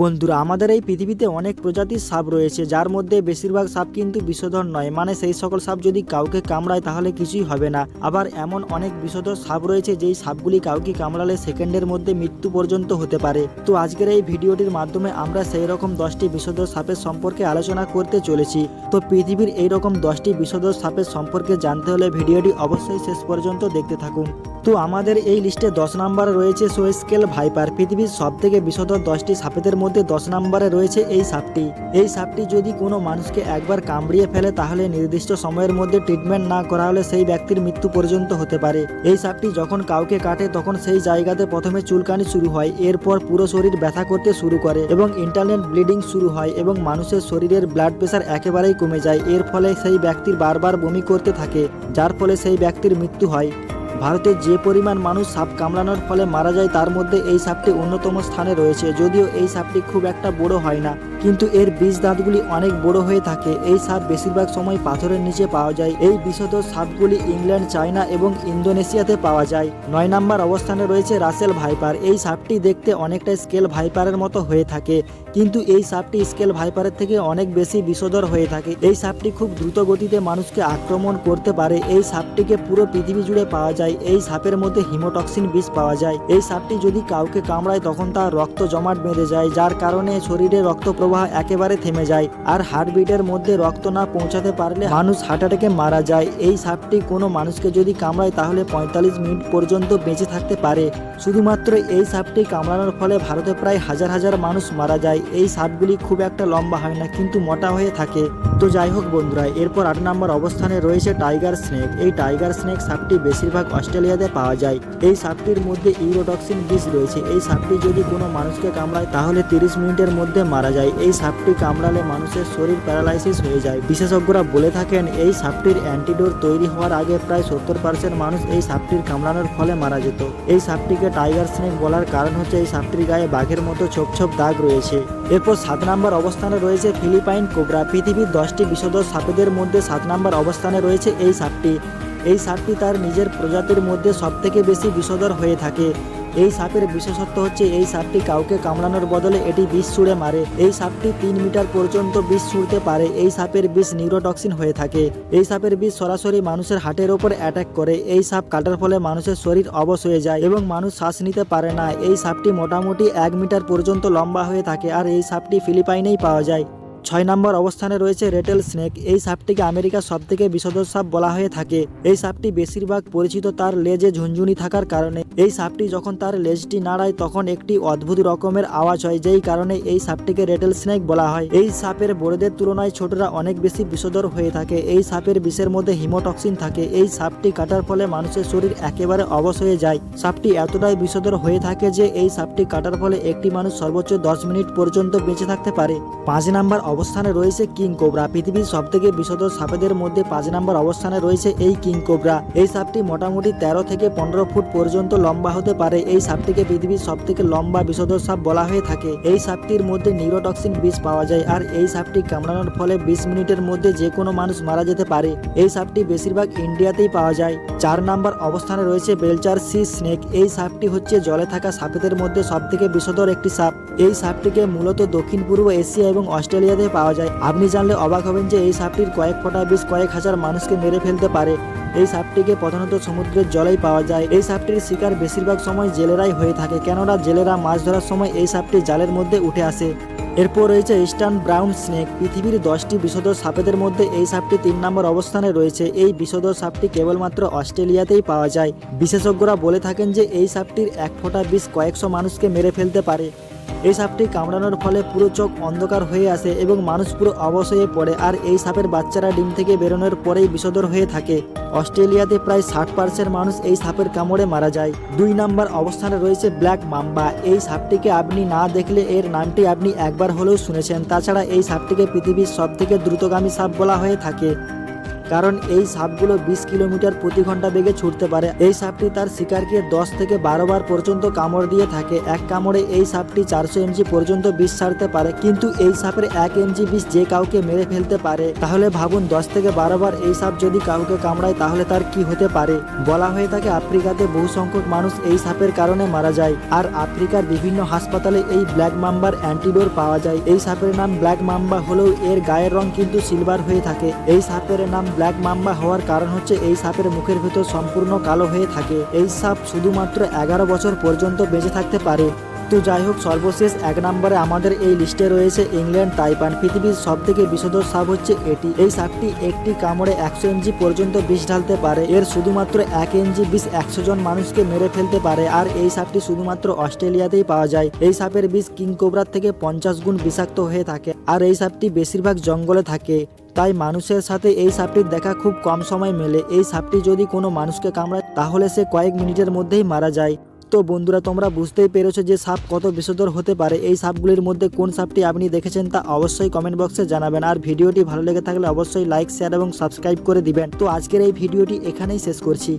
বন্ধুরা, আমাদের এই পৃথিবীতে অনেক প্রজাতির সাপ রয়েছে, যার মধ্যে বেশিরভাগ সাপ কিন্তু বিষধর নয়। মানে সেই সকল সাপ যদি কাউকে কামড়ায় তাহলে কিছুই হবে না। আবার এমন অনেক বিষধর সাপ রয়েছে, যেই সাপগুলি কাউকে কামড়ালে সেকেন্ডের মধ্যে মৃত্যু পর্যন্ত হতে পারে। তো আজকের এই ভিডিওটির মাধ্যমে আমরা সেই রকম দশটি বিষধর সাপের সম্পর্কে আলোচনা করতে চলেছি। তো পৃথিবীর এই রকম দশটি বিষধর সাপের সম্পর্কে জানতে হলে ভিডিওটি অবশ্যই শেষ পর্যন্ত দেখতে থাকুন। তো আমাদের এই লিস্টে দশ নাম্বার রয়েছে সোয়েস্কেল ভাইপার, পৃথিবীর সব থেকে বিষধর দশটি সাপেদের মধ্যে দশ নম্বরে রয়েছে এই সাপটি। এই সাপটি যদি কোনো মানুষকে একবার কামড়িয়ে ফেলে, তাহলে নির্দিষ্ট সময়ের মধ্যে ট্রিটমেন্ট না করা হলে সেই ব্যক্তির মৃত্যু পর্যন্ত হতে পারে। এই সাপটি যখন কাউকে কাটে, তখন সেই জায়গাতে প্রথমে চুলকানি শুরু হয়, এরপর পুরো শরীর ব্যথা করতে শুরু করে এবং ইন্টারনেট ব্লিডিং শুরু হয় এবং মানুষের শরীরের ব্লাড প্রেশার একেবারেই কমে যায়। এর ফলে সেই ব্যক্তির বারবার বমি করতে থাকে, যার ফলে সেই ব্যক্তির মৃত্যু হয়। ভারতে যে পরিমাণ মানুষ সাপ কামড়ানোর ফলে মারা যায়, তার মধ্যে এই সাপটি অন্যতম স্থানে রয়েছে। যদিও এই সাপটি খুব একটা বড় হয় না, কিন্তু এর বীজ দাঁতগুলি অনেক বড় হয়ে থাকে। এই সাপ বেশিরভাগ সময় পাথরের নিচে পাওয়া যায়। এই বিশদ সাপগুলি ইংল্যান্ড, চায়না এবং ইন্দোনেশিয়াতে পাওয়া যায়। নয় নম্বর অবস্থানে রয়েছে রাসেল ভাইপার। এই সাপটি দেখতে অনেকটা স্কেল ভাইপারের মতো হয়ে থাকে। কিন্তু এই সাপটি স্কেল ভাইপারের থেকে অনেক বেশি বিষধর হয়ে থাকে। এই সাপটি খুব দ্রুত গতিতে মানুষকে আক্রমণ করতে পারে। এই সাপটিকে পুরো পৃথিবী জুড়ে পাওয়া যায়। এই সাপের মধ্যে হিমোটক্সিন বিষ পাওয়া যায়। এই সাপটি যদি কাউকে কামড়ায়, তখন তার রক্ত জমাট বেঁধে যায়, যার কারণে শরীরে রক্ত প্রবাহ একেবারে থেমে যায়। আর হার্টবিটের মধ্যে রক্ত না পৌঁছাতে পারলে মানুষ হার্ট অ্যাটাকে মারা যায়। এই সাপটি কোনো মানুষকে যদি কামড়ায়, তাহলে পঁয়তাল্লিশ মিনিট পর্যন্ত বেঁচে থাকতে পারে। শুধুমাত্র এই সাপটি কামড়ানোর ফলে ভারতে প্রায় হাজার হাজার মানুষ মারা যায়। এই সাপগুলি খুব একটা লম্বা হয় না, কিন্তু মোটা হয়ে থাকে। তো যাই হোক বন্ধুরা, এরপর আট নম্বর অবস্থানে রয়েছে টাইগার স্নেক। এই টাইগার স্নেক সাপটি বেশিরভাগ অস্ট্রেলিয়াতে পাওয়া যায়। এই সাপটির মধ্যে ইউরোটক্সিন বিষ রয়েছে। এই সাপটি যদি কোনো মানুষকে কামড়ায়, তাহলে তিরিশ মিনিটের মধ্যে মারা যায়। এই সাপটি কামড়ালে মানুষের শরীর প্যারালাইসিস হয়ে যায়। বিশেষজ্ঞরা বলে থাকেন, এই সাপটির অ্যান্টিডোর তৈরি হওয়ার আগে প্রায় সত্তর পার্সেন্ট মানুষ এই সাপটির কামড়ানোর ফলে মারা যেত। এই সাপটিকে টাইগার স্নেক বলার কারণ হচ্ছে, এই সাপটির গায়ে বাঘের মতো ছোপ ছোপ দাগ রয়েছে। এরপর সাত নম্বর অবস্থানে রয়েছে ফিলিপাইন কোবরা। পৃথিবীর দশটি বিষধর সাপেদের মধ্যে সাত নম্বর অবস্থানে রয়েছে এই সাপটি। এই সাপটি তার নিজের প্রজাতির মধ্যে সবথেকে বেশি বিষধর হয়ে থাকে। এই সাপের বিশেষত্ব হচ্ছে এই সাপটি কাউকে কামড়ানোর বদলে এটি বিষ ছুঁড়ে মারে। এই সাপটি তিন মিটার পর্যন্ত বিষ ছুঁড়তে পারে। এই সাপের বিষ নিউরোটক্সিন হয়ে থাকে। এই সাপের বিষ সরাসরি মানুষের হাটের ওপর অ্যাটাক করে। এই সাপ কাটার ফলে মানুষের শরীর অবশ হয়ে যায় এবং মানুষ শ্বাস নিতে পারে না। এই সাপটি মোটামুটি এক মিটার পর্যন্ত লম্বা হয়ে থাকে আর এই সাপটি ফিলিপাইনেই পাওয়া যায়। ছয় নম্বর অবস্থানে রয়েছে রেটেল স্নেক। এই সাপটিকে আমেরিকার সব থেকে বিষধর সাপ বলা হয়ে থাকে। এই সাপটি বেশিরভাগ পরিচিত তার লেজে ঝুনঝুনি থাকার কারণে। এই সাপটি যখন তার লেজটি নাড়ায়, তখন একটি অদ্ভুত রকমের আওয়াজ হয়, যেই কারণে এই সাপটিকে রেটেল স্নেক বলা হয়। এই সাপের বড়দের তুলনায় ছোটরা অনেক বেশি বিষধর হয়ে থাকে। এই সাপের বিষের মধ্যে হিমোটক্সিন থাকে। এই সাপটি কাটার ফলে মানুষের শরীর একেবারে অবশ হয়ে যায়। সাপটি এতটাই বিষধর হয়ে থাকে যে, এই সাপটি কাটার ফলে একটি মানুষ সর্বোচ্চ দশ মিনিট পর্যন্ত বেঁচে থাকতে পারে। পাঁচ নাম্বার অবস্থানে রয়েছে কিং কোবরা। পৃথিবীর সব থেকে বিষধর সাপেদের মধ্যে পাঁচ নম্বর অবস্থানে রয়েছে এই কিং কোবরা। এই সাপটি মোটামুটি তেরো থেকে পনেরো ফুট পর্যন্ত লম্বা হতে পারে। এই সাপটিকে পৃথিবীর সব থেকে লম্বা বিষধর সাপ বলা হয়ে থাকে। এই সাপটির মধ্যে নিউরোটক্সিন বিষ পাওয়া যায় আর এই সাপটি কামড়ানোর ফলে বিশ মিনিটের মধ্যে যে কোনো মানুষ মারা যেতে পারে। এই সাপটি বেশিরভাগ ইন্ডিয়াতেই পাওয়া যায়। চার নম্বর অবস্থানে রয়েছে বেলচার সি স্নেক। এই সাপটি হচ্ছে জলে থাকা সাপেদের মধ্যে সব থেকে বিষধর একটি সাপ। এই সাপটিকে মূলত দক্ষিণ পূর্ব এশিয়া এবং অস্ট্রেলিয়াতে পাওয়া যায়। আপনি জানলে অবাক হবেন যে এই সাপটির কয়েক ফোঁটা বিষ কয়েক হাজার মানুষকে মেরে ফেলতে পারে। এই সাপটিকে প্রধানত সমুদ্রের জলেই পাওয়া যায়। এই সাপটির শিকার বেশিরভাগ সময় জেলেরাই হয়ে থাকে, কেননা জেলেরা মাছ ধরার সময় এই সাপটি জালের মধ্যে উঠে আসে। এরপর রয়েছে ইস্টার্ন ব্রাউন স্নেক। পৃথিবীর দশটি বিষধর সাপেদের মধ্যে এই সাপটি তিন নম্বর অবস্থানে রয়েছে। এই বিষধর সাপটি কেবলমাত্র অস্ট্রেলিয়াতেই পাওয়া যায়। বিশেষজ্ঞরা বলে থাকেন যে এই সাপটির এক ফোঁটা বিষ কয়েকশো মানুষকে মেরে ফেলতে পারে। এই সাপটি কামড়ানোর ফলে পুরো চোখ অন্ধকার হয়ে আসে এবং মানুষ পুরো অবশ হয়ে পড়ে। আর এই সাপের বাচ্চারা ডিম থেকে বেরোনোর পরেই বিষধর হয়ে থাকে। অস্ট্রেলিয়াতে প্রায় ষাট পার্সেন্ট মানুষ এই সাপের কামড়ে মারা যায়। দুই নাম্বার অবস্থানে রয়েছে ব্ল্যাক মাম্বা। এই সাপটিকে আপনি না দেখলে এর নামটি আপনি একবার হলেও শুনেছেন। তাছাড়া এই সাপটিকে পৃথিবীর সব থেকে দ্রুতগামী সাপ বলা হয়ে থাকে। কারণ এই সাপগুলো বিশ কিলোমিটার প্রতি ঘণ্টা বেগে ছুটতে পারে। এই সাপটি তার শিকারকে দশ থেকে বারো বার পর্যন্ত কামড় দিয়ে থাকে। এক কামড়ে এই সাপটি চারশো এমজি পর্যন্ত বিষ ছাড়তে পারে। কিন্তু এই সাপের এক এমজি বিষ যে কাউকে মেরে ফেলতে পারে। তাহলে ভাবুন, দশ থেকে বারো বার এই সাপ যদি কাউকে কামড়ায়, তাহলে তার কি হতে পারে? বলা হয়ে থাকে, আফ্রিকাতে বহু সংখ্যক মানুষ এই সাপের কারণে মারা যায়। আর আফ্রিকার বিভিন্ন হাসপাতালে এই ব্ল্যাক মাম্বার অ্যান্টিডোর পাওয়া যায়। এই সাপের নাম ব্ল্যাক মাম্বা হলেও এর গায়ের রং কিন্তু সিলভার হয়ে থাকে। এই সাপের নাম ব্ল্যাক মাম্বা হওয়ার কারণ হচ্ছে এই সাপের মুখের ভেতর সম্পূর্ণ কালো হয়ে থাকে। এই সাপ শুধুমাত্র এগারো বছর পর্যন্ত বেঁচে থাকতে পারে। তো যাই হোক সর্বশেষ এক নম্বরে আমাদের এই লিস্টে রয়েছে ইংল্যান্ড তাইপান পৃথিবীর সব থেকে বিষধর সাপ হচ্ছে এটি। এই সাপটি একটি কামড়ে একশো এমজি পর্যন্ত বিষ ঢালতে পারে। এর শুধুমাত্র এক এমজি বিষ একশো জন মানুষকে মেরে ফেলতে পারে। আর এই সাপটি শুধুমাত্র অস্ট্রেলিয়াতেই পাওয়া যায়। এই সাপের বিষ কিং কোবরার থেকে পঞ্চাশ গুণ বিষাক্ত হয়ে থাকে। আর এই সাপটি বেশিরভাগ জঙ্গলে থাকে। তাই মানুষের সাথে এই সাপটির দেখা খুব কম সময় মেলে। এই সাপটি যদি কোনো মানুষকে কামড়ায়, তাহলে সে কয়েক মিনিটের মধ্যেই মারা যায়। তো বন্ধুরা, তোমরা বুঝতেই পেরেছ যে সাপ কত বিষধর হতে পারে। এই সাপগুলির মধ্যে কোন সাপটি আপনি দেখেছেন তা অবশ্যই কমেন্ট বক্সে জানাবেন। আর ভিডিওটি ভালো লেগে থাকলে অবশ্যই লাইক শেয়ার এবং সাবস্ক্রাইব করে দিবেন। তো আজকের এই ভিডিওটি এখানেই শেষ করছি।